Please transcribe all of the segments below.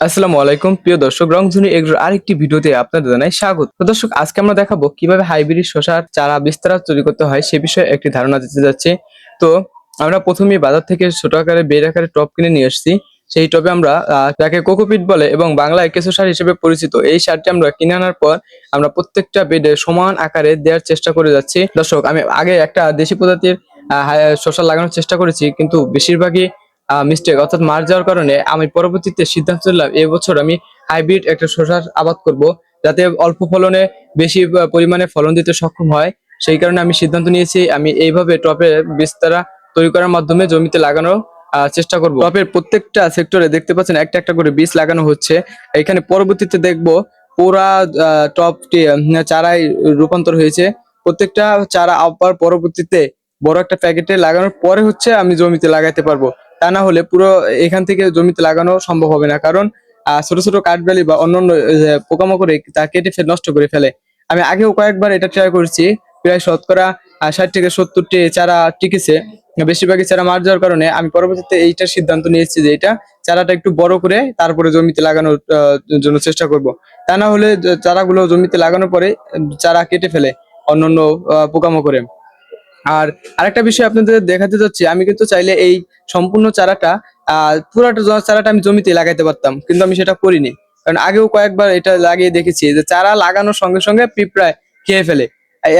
আসসালামু আলাইকুম। প্রিয় দর্শক রংধনু এগ্রোর আরেকটি ভিডিওতে আপনাদের জানাই স্বাগত। তো দর্শক, আজকে আমরা দেখাবো কীভাবে হাইব্রিড শসার চারা বিস্তার তৈরি করতে হয় সে বিষয়ে একটি ধারণা দিতে যাচ্ছি। তো আমরা প্রথমে বাজার থেকে ছোট আকারে বেড আকারে টপ কিনে নিয়ে এসেছি সেই টবে আমরা যাকে কোকোপিট বলে এবং বাংলায় কেঁচো সার হিসেবে পরিচিত, এই সারটি আমরা কিনে আনার পর আমরা প্রত্যেকটা বেডে সমান আকারে দেওয়ার চেষ্টা করে যাচ্ছি। দর্শক, আমি আগে একটা দেশি প্রজাতির শসা লাগানোর চেষ্টা করেছি, কিন্তু বেশিরভাগই মিস্টেক অর্থাৎ মার যাওয়ার কারণে আমি পরবর্তীতে সিদ্ধান্ত নিলাম এবছর আমি হাইব্রিড একটা শসার আবাদ করব, যাতে অল্প ফলনে বেশি পরিমাণে ফলন দিতে সক্ষম হয়। সেই কারণে আমি সিদ্ধান্ত নিয়েছি, আমি এইভাবে টপে বিস্তারা তৈরি করার মাধ্যমে জমিতে লাগানো চেষ্টা করব। টপের প্রত্যেকটা সেক্টরে দেখতে পাচ্ছেন, একটা একটা করে বীজ লাগানো হচ্ছে। এখানে পরবর্তীতে দেখব, পুরা টপটি চারায় রূপান্তর হয়েছে। প্রত্যেকটা চারা আবার পরবর্তীতে বড় একটা প্যাকেটে লাগানোর পরে হচ্ছে আমি জমিতে লাগাইতে পারব। তা না হলে পুরো এখান থেকে জমিতে লাগানো সম্ভব হবে না। কারণ ছোট ছোট কাঠবেলি বা অন্যান্য পোকামাকড়ে তা কেটে ফেলে, নষ্ট করে ফেলে। আমি আগেও কয়েকবার এটা ট্রাই করেছি, প্রায় শতকরা ষাট থেকে সত্তরটি চারা টিকেছে। বেশিরভাগই চারা মার যাওয়ার কারণে আমি পরবর্তীতে এইটার সিদ্ধান্ত নিয়েছি যে এটা চারাটা একটু বড় করে তারপরে জমিতে লাগানোর জন্য চেষ্টা করব। তা না হলে চারাগুলো জমিতে লাগানোর পরে চারা কেটে ফেলে অন্যান্য পোকামাকড়ে। আর আরেকটা বিষয় আপনাদের দেখাতে যাচ্ছি আমি কিন্তু চাইলে এই সম্পূর্ণ চারাটা, আহ, পুরাটা চারাটা আমি জমিতে লাগাইতে পারতাম, কিন্তু আমি সেটা করিনি। কারণ আগেও কয়েকবার এটা লাগিয়ে দেখেছি যে চারা লাগানোর সঙ্গে সঙ্গে পিঁপড়ায় খেয়ে ফেলে।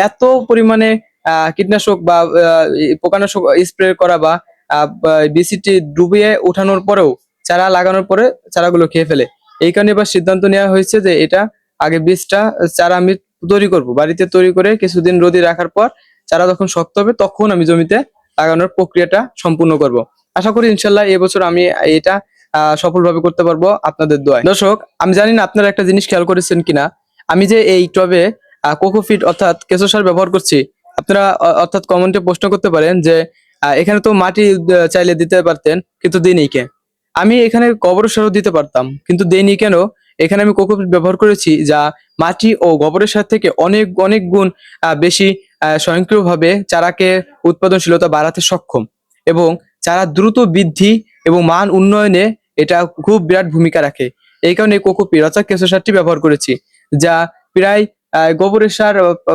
এত পরিমাণে কীটনাশক বা পোকানাশক স্প্রে করা বা বিসিটি ডুবিয়ে ওঠানোর পরেও চারা লাগানোর পরে চারাগুলো খেয়ে ফেলে। এই কারণে এবার সিদ্ধান্ত নেওয়া হয়েছে যে এটা আগে বীজটা, চারা আমি তৈরি করব, বাড়িতে তৈরি করে কিছুদিন রোদে রাখার পর চারা যখন শক্ত হবে, তখন আমি জমিতে লাগানোর প্রক্রিয়াটা সম্পূর্ণ করব। আশা করি ইনশাল্লাহ এবছর আমি এটা সফলভাবে করতে পারব আপনাদের দোয়ায়। দর্শক, আমি জানি না আপনারা একটা জিনিস খেয়াল করেছেন কিনা। আমি যে এই টবে কোকোফিট অর্থাৎ কেঁচো সার ব্যবহার করছি, আপনারা অর্থাৎ কমেন্টে প্রশ্ন করতে পারেন যে এখানে তো মাটি চাইলে দিতে পারতেন, কিন্তু দিনই কে? আমি এখানে গোবর সারও দিতে পারতাম, কিন্তু দেইনি কেন? এখানে আমি কোকোপিট ব্যবহার করেছি যা মাটি ও গোবরের সার থেকে অনেক অনেক গুণ বেশি স্বয়ংক্রিয়ভাবে চারাকে উৎপাদনশীলতা বাড়াতে সক্ষম এবং চারা দ্রুত বৃদ্ধি এবং মান উন্নয়নে এটা খুব বিরাট ভূমিকা রাখে। এই কারণে কোকোপি অর্থাৎ কেঁচো সারটি ব্যবহার করেছি, যা প্রায় গোবরের সার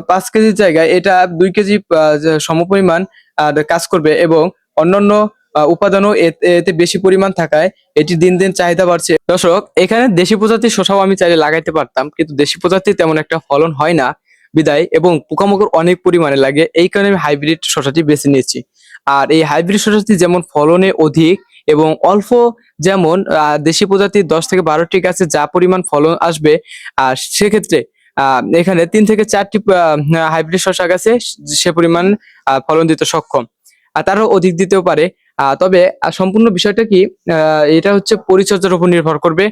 পাঁচ কেজির জায়গায় এটা দুই কেজি সমপরিমাণ কাজ করবে এবং অন্যান্য উপাদানও এতে বেশি পরিমাণ থাকায় এটি দিন দিন চাহিদা বাড়ছে। দর্শক, এখানে দেশি প্রজাতির শসাও আমি চাইলে লাগাইতে পারতাম, কিন্তু দেশি প্রজাতির তেমন একটা ফলন হয় না। বিদায় এবং পোকামাকড় অনেক পরিমাণে লাগে। এই কারণে আমি হাইব্রিড শসাটি বেছে নিয়েছি। আর এই হাইব্রিড শসাটি যেমন ফলনে অধিক এবং অল্প যেমন দেশি প্রজাতির দশ থেকে বারোটি গাছে যা পরিমাণ ফলন আসবে, আর সেক্ষেত্রে এখানে তিন থেকে চারটি হাইব্রিড শসা গাছে সে পরিমাণ ফলন দিতে সক্ষম। আর তারও অধিক দিতেও পারে। তবে সম্পূর্ণ বিষয়টা কি এটা হচ্ছে পরিচর্যার উপর নির্ভর করবে।